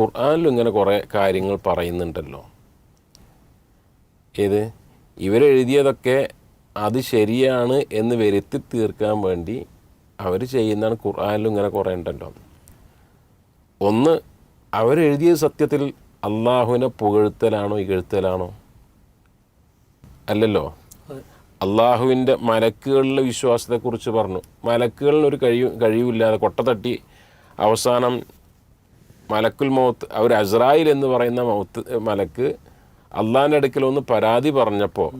ഖുർആാനിലും ഇങ്ങനെ കുറേ കാര്യങ്ങൾ പറയുന്നുണ്ടല്ലോ. ഏത്? ഇവരെഴുതിയതൊക്കെ അത് ശരിയാണ് എന്ന് വരുത്തി തീർക്കാൻ വേണ്ടി അവർ ചെയ്യുന്നതാണ് ഖുർആാനിലും ഇങ്ങനെ കുറേ ഉണ്ടല്ലോ. ഒന്ന് അവരെഴുതിയ സത്യത്തിൽ അള്ളാഹുവിനെ പുകഴ്ത്തലാണോ ഇകഴ്ത്തലാണോ? അല്ലല്ലോ. അള്ളാഹുവിന്റെ മലക്കുകളിലെ വിശ്വാസത്തെക്കുറിച്ച് പറഞ്ഞു. മലക്കുകളിൽ ഒരു കഴിവ് കഴിവില്ലാതെ കൊട്ട തട്ടി അവസാനം മലക്കുൽ മൗത്ത് അവർ അസ്രായിൽ എന്ന് പറയുന്ന മൗത്ത് മലക്ക് അള്ളാഹിന്റെ അടുക്കൽ ഒന്ന് പരാതി പറഞ്ഞപ്പോൾ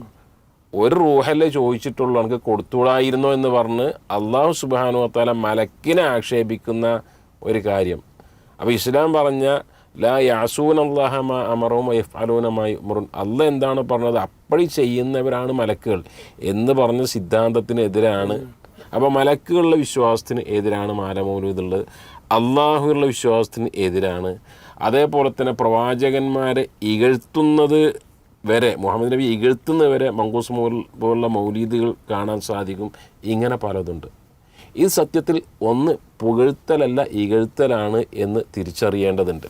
ഒരു റൂഹല്ലേ ചോദിച്ചിട്ടുള്ളൂ എനിക്ക് കൊടുത്തുകൂടായിരുന്നോ എന്ന് പറഞ്ഞ് അള്ളാഹു സുബാനു വത്താല മലക്കിനെ ആക്ഷേപിക്കുന്ന ഒരു കാര്യം. അപ്പോൾ ഇസ്ലാം പറഞ്ഞ ലാ യാസൂൻ അള്ളാഹമ അമറവും അലൂനമായി മുറുൻ അല്ല എന്താണ് പറഞ്ഞത്? അപ്പഴി ചെയ്യുന്നവരാണ് മലക്കുകൾ എന്ന് പറഞ്ഞ സിദ്ധാന്തത്തിനെതിരാണ് അപ്പോൾ മലക്കുകളുടെ വിശ്വാസത്തിന് എതിരാണ് മാലമൗലൂദുള്ളത് അള്ളാഹുവിലുള്ള വിശ്വാസത്തിന് എതിരാണ്. അതേപോലെ തന്നെ പ്രവാചകന്മാരെ ഇകഴ്ത്തുന്നത് വരെ മുഹമ്മദ് നബി ഇകഴ്ത്തുന്നത് വരെ മങ്കൂസ് മോൽ പോലുള്ള മൗലീദുകൾ കാണാൻ സാധിക്കും. ഇങ്ങനെ പലതുണ്ട്. ഈ സത്യത്തിൽ ഒന്ന് പുകഴ്ത്തലല്ല ഇകഴ്ത്തലാണ് എന്ന് തിരിച്ചറിയേണ്ടതുണ്ട്.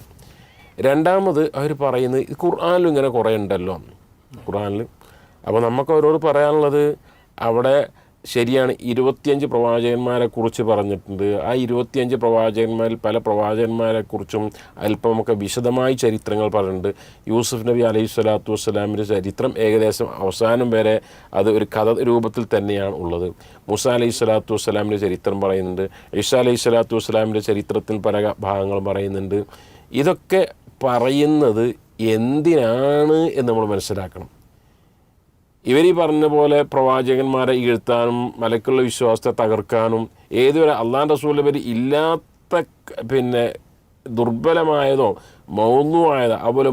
രണ്ടാമത് അവർ പറയുന്നത് ഖുർആാനിലും ഇങ്ങനെ കുറേ ഉണ്ടല്ലോ. ഖുർആാനിൽ അപ്പോൾ നമുക്ക് അവരോട് പറയാനുള്ളത് അവിടെ ശരിയാണ് ഇരുപത്തിയഞ്ച് പ്രവാചകന്മാരെ കുറിച്ച് പറഞ്ഞിട്ടുണ്ട്. ആ ഇരുപത്തിയഞ്ച് പ്രവാചകന്മാരിൽ പല പ്രവാചകന്മാരെക്കുറിച്ചും അല്പമൊക്കെ വിശദമായി ചരിത്രങ്ങൾ പറഞ്ഞിട്ടുണ്ട്. യൂസുഫ് നബി അലൈഹി സ്വലാത്തു വസ്സലാമിന്റെ ചരിത്രം ഏകദേശം അവസാനം വരെ അത് ഒരു കഥ രൂപത്തിൽ തന്നെയാണ് ഉള്ളത്. മുസ അലൈഹി സ്വലാത്തു വസ്സലാമിന്റെ ചരിത്രം പറയുന്നുണ്ട്. ഈസ അലൈഹി സ്വലാത്തു വസ്സലാമിന്റെ ചരിത്രത്തിൽ പല ഭാഗങ്ങളും പറയുന്നുണ്ട്. ഇതൊക്കെ പറയുന്നത് എന്തിനാണ് എന്ന് നമ്മൾ മനസ്സിലാക്കണം. ഇവർ ഈ പറഞ്ഞ പോലെ പ്രവാചകന്മാരെ ഇഴ്ത്താനും മലക്കുള്ള വിശ്വാസത്തെ തകർക്കാനും ഏതുവരെ അള്ളാൻ റസൂൽ ഇവർ ഇല്ലാത്ത പിന്നെ ദുർബലമായതോ മൗന്നുമായതോ അതുപോലെ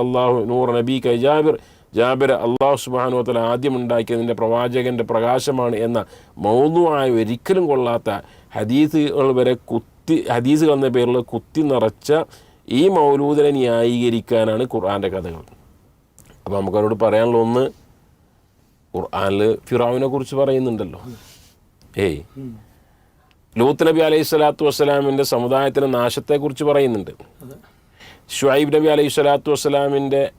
അള്ളാഹു നൂർ നബി കൈ ജാബിർ ജാബിർ അള്ളാഹു സുബാനുവത്തല ആദ്യം ഉണ്ടാക്കിയതിന്റെ പ്രവാചകന്റെ പ്രകാശമാണ് എന്ന മൗന്നുമായ ഒരിക്കലും കൊള്ളാത്ത ഹദീസുകൾ വരെ കുത്തി ഹദീസുകൾ എന്ന പേരിൽ കുത്തി നിറച്ച ഈ മൗലൂദിനെ ന്യായീകരിക്കാനാണ് ഖുർആന്റെ കഥകൾ. അപ്പോൾ നമുക്കവരോട് പറയാനുള്ള ഒന്ന് ഖുർആനിൽ ഫിറാവിനെ കുറിച്ച് പറയുന്നുണ്ടല്ലോ. ഏയ്. ലൂത്ത് നബി അലൈഹി സ്വലാത്തു വസ്സലാമിന്റെ സമുദായത്തിന്റെ നാശത്തെക്കുറിച്ച് പറയുന്നുണ്ട്. ഷുഹൈബ് നബി അലൈഹി സ്വലാത്തു വസ്സലാമിന്റെ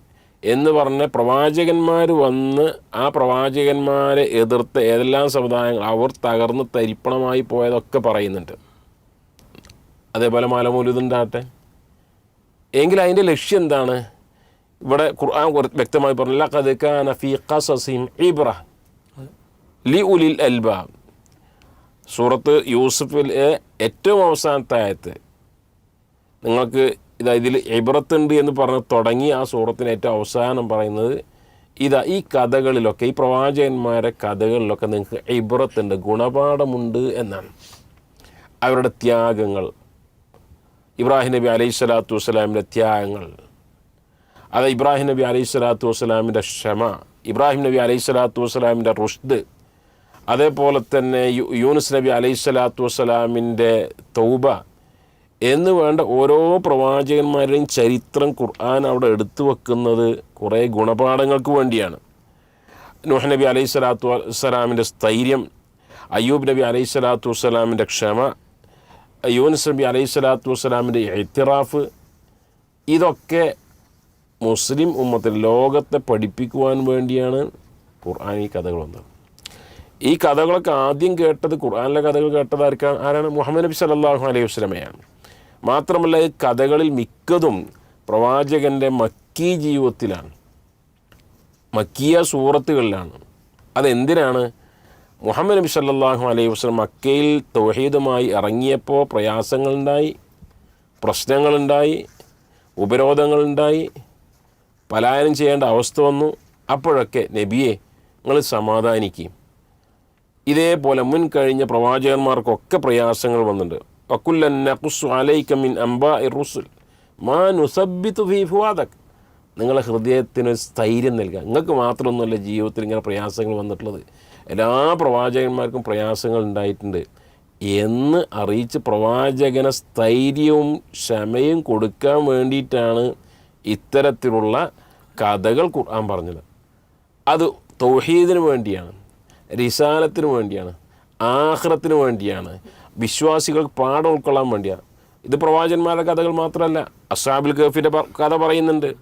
എന്ന് പറഞ്ഞ പ്രവാചകന്മാർ വന്ന് ആ പ്രവാചകന്മാരെ എതിർത്ത് ഏതെല്ലാം സമുദായങ്ങൾ അവർ തകർന്ന് തരിപ്പണമായി പോയതൊക്കെ പറയുന്നുണ്ട്. അതേപോലെ മലമൂലിതുണ്ടാകട്ടെ എങ്കിൽ അതിന്റെ ലക്ഷ്യം എന്താണ്? ഇവിടെ ഖുർആൻ വ്യക്തമായി പറഞ്ഞു സൂറത്ത് യൂസുഫിൽ ഏറ്റവും അവസാനത്തെ ആയത്ത്. നിങ്ങൾക്ക് ഇതാ ഇതിൽ ഇബ്രത്തുണ്ട് എന്ന് പറഞ്ഞ് തുടങ്ങി ആ സൂറത്തിന് ഏറ്റവും അവസാനം പറയുന്നത് ഇതാ ഈ കഥകളിലൊക്കെ ഈ പ്രവാചകന്മാരെ കഥകളിലൊക്കെ നിങ്ങൾക്ക് ഇബ്രത്തുണ്ട് ഗുണപാഠമുണ്ട് എന്നാണ്. അവരുടെ ത്യാഗങ്ങൾ ഇബ്രാഹിം നബി അലൈഹി സ്വലാത്തു വസ്സലാമിന്റെ ത്യാഗങ്ങൾ അത് ഇബ്രാഹിം നബി അലൈഹി സ്വലാത്തു വസ്സലാമിന്റെ ക്ഷമ ഇബ്രാഹിം നബി അലൈഹി സ്വലാത്തു വസ്സലാമിന്റെ റുഷ്ദ് അതേപോലെ തന്നെ യൂനുസ് നബി അലൈഹി സ്വലാത്തു വസ്സലാമിന്റെ തൗബ എന്ന് വേണ്ട ഓരോ പ്രവാചകന്മാരുടെയും ചരിത്രം ഖുർആൻ അവിടെ എടുത്തു വെക്കുന്നത് കുറേ ഗുണപാഠങ്ങൾക്ക് വേണ്ടിയാണ്. നൂഹ് നബി അലൈഹി സ്വലാത്തു വസ്സലാമിന്റെ സ്ഥൈര്യം അയ്യൂബ് നബി അലൈഹി സ്വലാത്തു വസ്സലാമിന്റെ ക്ഷമ യൂനുസ് നബി അലൈഹി സ്വലാത്തു വസ്സലാമിന്റെ എത്തിറാഫ് ഇതൊക്കെ മുസ്ലിം ഉമ്മത്തിൽ ലോകത്തെ പഠിപ്പിക്കുവാൻ വേണ്ടിയാണ് ഖുർആൻ ഈ കഥകൾ വന്നത് ഈ കഥകളൊക്കെ ആദ്യം കേട്ടത് ഖുർആാനിലെ കഥകൾ കേട്ടത് ആർക്കാണ് ആരാണ്? മുഹമ്മദ് നബി സല്ലല്ലാഹു അലൈഹി വസ്ലമയാണ് മാത്രമല്ല ഈ കഥകളിൽ മിക്കതും പ്രവാചകന്റെ മക്കീ ജീവിതത്തിലാണ്. മക്കിയ സൂറത്തുകളിലാണ്. അതെന്തിനാണ്? മുഹമ്മദ് നബി സല്ലാഹു അലൈഹി വസ്ലം മക്കയിൽ തൗഹീദുമായി ഇറങ്ങിയപ്പോൾ പ്രയാസങ്ങളുണ്ടായി പ്രശ്നങ്ങളുണ്ടായി ഉപരോധങ്ങളുണ്ടായി പലായനം ചെയ്യേണ്ട അവസ്ഥ വന്നു. അപ്പോഴൊക്കെ നബിയെ നിങ്ങൾ സമാധാനിക്കുകയും ഇതേപോലെ മുൻ കഴിഞ്ഞ പ്രവാചകന്മാർക്കൊക്കെ പ്രയാസങ്ങൾ വന്നിട്ടുണ്ട്. വക്കുല്ലൻ നഖുസ് അലൈക്കമിൻ മിൻ അംബാ റുസുൽ. മാ നുസബിത്തു ഫീ ഫുവാദക്. നിങ്ങളെ ഹൃദയത്തിന് സ്ഥൈര്യം നൽകുക. നിങ്ങൾക്ക് മാത്രമൊന്നുമല്ല ജീവിതത്തിൽ ഇങ്ങനെ പ്രയാസങ്ങൾ വന്നിട്ടുള്ളത്. എല്ലാ പ്രവാചകന്മാർക്കും പ്രയാസങ്ങൾ ഉണ്ടായിട്ടുണ്ട്. എന്ന് അറിയിച്ച് പ്രവാചകനെ സ്ഥൈര്യവും ക്ഷമയും കൊടുക്കാൻ വേണ്ടിയിട്ടാണ് ഇത്തരത്തിലുള്ള കഥകൾ ഖുർആൻ പറഞ്ഞത്. അത് തൗഹീദിന് വേണ്ടിയാണ് റിസാലത്തിന് വേണ്ടിയാണ് ആഹ്റത്തിന് വേണ്ടിയാണ് വിശ്വാസികൾ പാഠം ഉൾക്കൊള്ളാൻ വേണ്ടിയാണ്. ഇത് പ്രവാചന്മാരുടെ കഥകൾ മാത്രമല്ല അസാബിൽ ഗഫിന്റെ കഥ പറയുന്നുണ്ട്.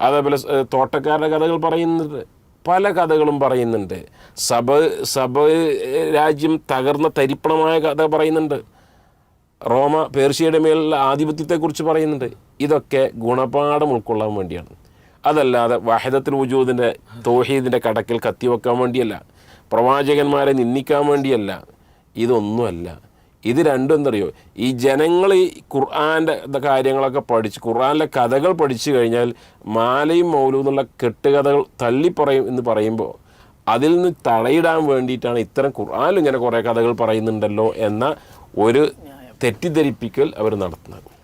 അതേപോലെ തോട്ടക്കാരുടെ കഥകൾ പറയുന്നുണ്ട്. പല കഥകളും പറയുന്നുണ്ട്. സഭ സഭ രാജ്യം തകർന്ന തരിപ്പണമായ കഥ പറയുന്നുണ്ട്. റോമ പേർഷ്യയുടെ മേലുള്ള ആധിപത്യത്തെക്കുറിച്ച് പറയുന്നുണ്ട്. ഇതൊക്കെ ഗുണപാഠം ഉൾക്കൊള്ളാൻ വേണ്ടിയാണ്. അതല്ലാതെ വാഹിദത്തിൽ വജൂദിന്റെ തോഹീദിന്റെ കടക്കിൽ കത്തിവെക്കാൻ വേണ്ടിയല്ല. പ്രവാചകന്മാരെ നിന്ദിക്കാൻ വേണ്ടിയല്ല. ഇതൊന്നുമല്ല. ഇത് രണ്ടും എന്തറിയോ? ഈ ജനങ്ങൾ ഈ ഖുർആാന്റെ കാര്യങ്ങളൊക്കെ പഠിച്ച് ഖുർആനിലെ കഥകൾ പഠിച്ചു കഴിഞ്ഞാൽ മാലയും മൗലും എന്നുള്ള കെട്ടുകഥകൾ തള്ളിപ്പറയും എന്ന് പറയുമ്പോൾ അതിൽ നിന്ന് തടയിടാൻ വേണ്ടിയിട്ടാണ് ഇത്തരം ഖുർആാനിൽ ഇങ്ങനെ കുറേ കഥകൾ പറയുന്നുണ്ടല്ലോ എന്ന ഒരു തെറ്റിദ്ധരിപ്പിക്കൽ അവർ നടത്തുന്നത്.